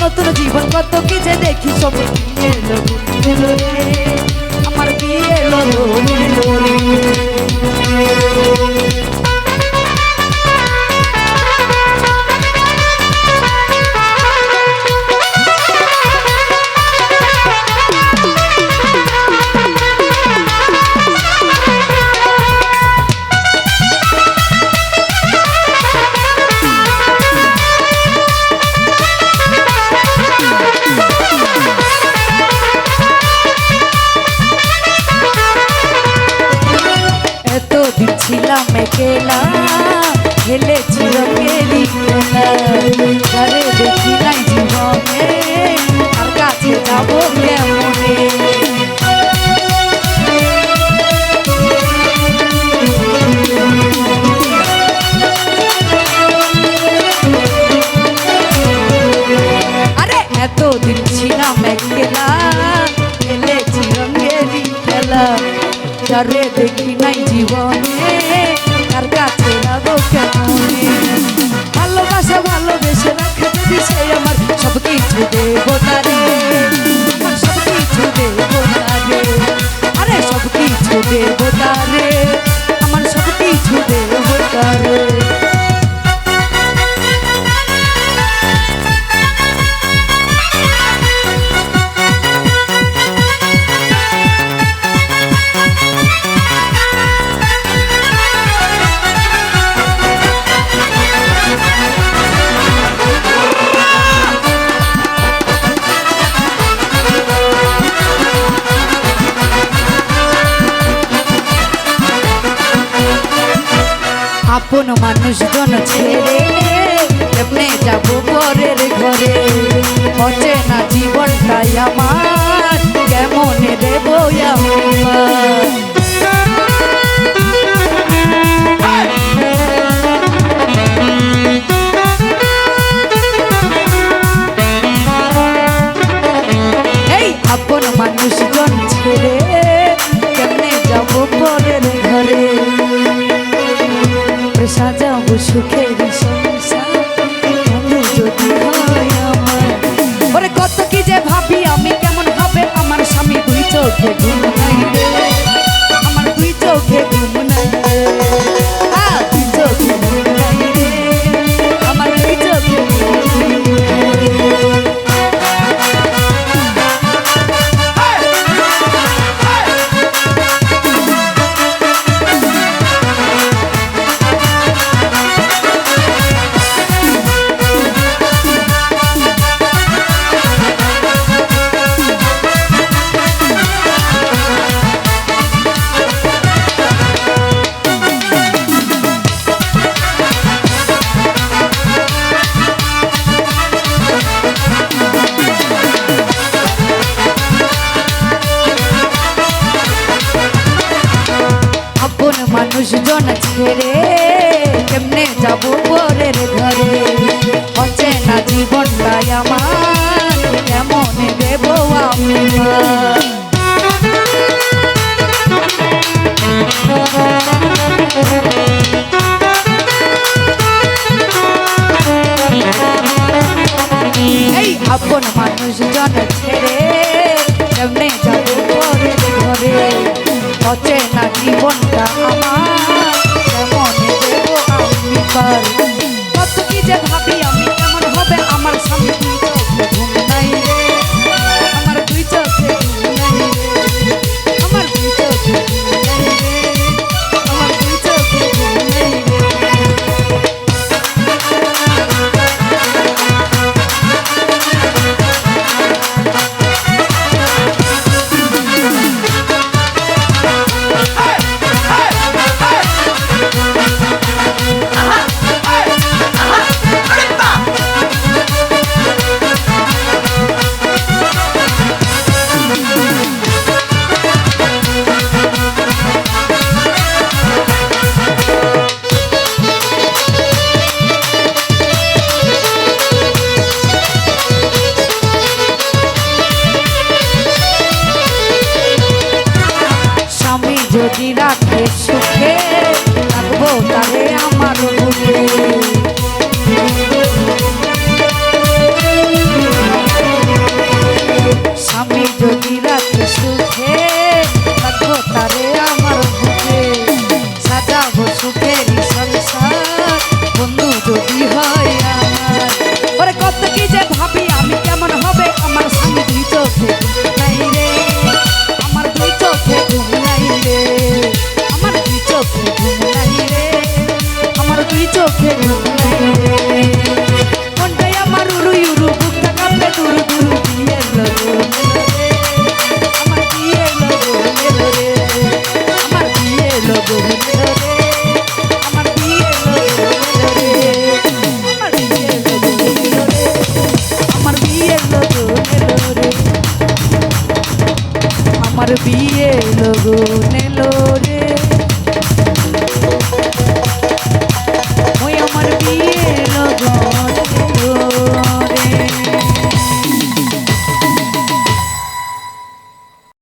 নতুন জীবন কত কি যে দেখি সবুজ একেলা খেলেছি রঙেরই খেলা যারে দেখি নাই জীবনে, আর কাছে যাব কেমনে? এতদিন ছিলাম একলা খেলেছি রঙেরই খেলা। যারে দেখি নাই জীবনে আপন মানুষজন ছেড়ে কেমনে যাব পরের ঘরে। হচ্ছে না জীবনটাই আমার কেমন আমার? সুখের ওরে কি যে ভাবি, আমি কেমন হবে? আমার স্বামী দুই চোখে ঘুম আমার দুই চোখে মানুষজন ছেড়ে কেমনে যাব পরের ঘরে? হচ্ছে না জীবনটাই আমার কেমন দেব আমি? এই আপন মানুষজন ছেড়ে কেমনে যাব পরের ঘরে? হচ্ছে না জীবনটা যদি রাখে সুখে থাকব তাহলে আমার রুখে স্বামী যদি রাখে সুখে